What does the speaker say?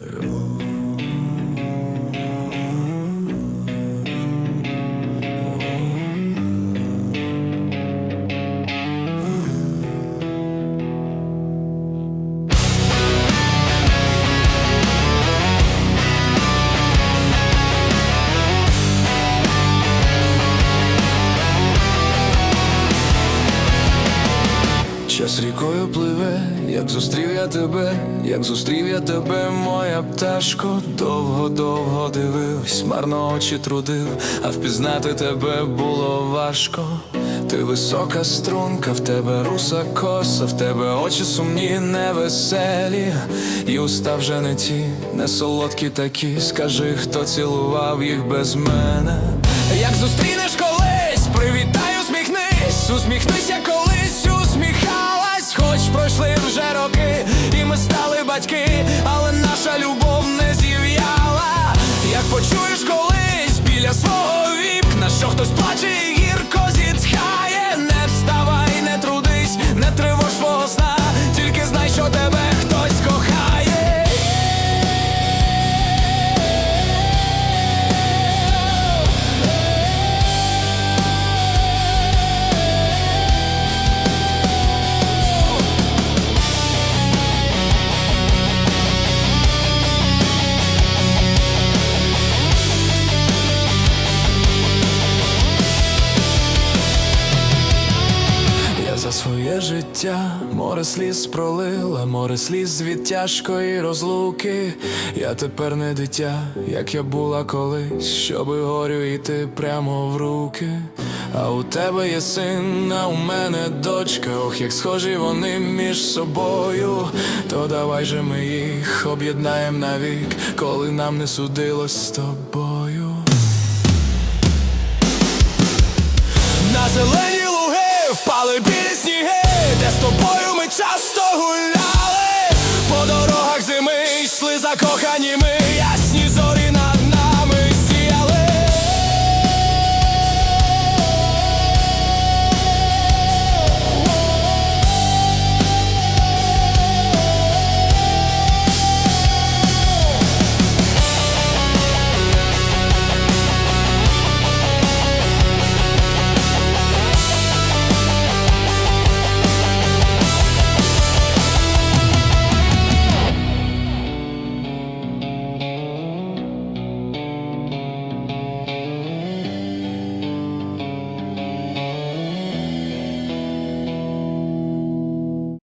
Uh, Час рікою пливе, як зустрів я тебе, як зустрів я тебе, моя пташко, довго-довго дивився, марно очі трудив, а впізнати тебе було важко. Ти висока струнка, в тебе руса коса, в тебе очі сумні, невеселі, і уста вже не ті, не солодкі такі. Скажи, хто цілував їх без мене. Як зустрінеш колись, привітай, усміхнись, усміхнися колись, ми за своє життя море сліз пролила, море сліз від тяжкої розлуки. Я тепер не дитя, як я була колись, щоби горю йти прямо в руки. А у тебе є син, а у мене дочка. Ох, як схожі вони між собою. То давай же ми їх об'єднаєм навік, коли нам не судилось з тобою. На зелені луги впали часто гуляли, по дорогах зими йшли закохані ми,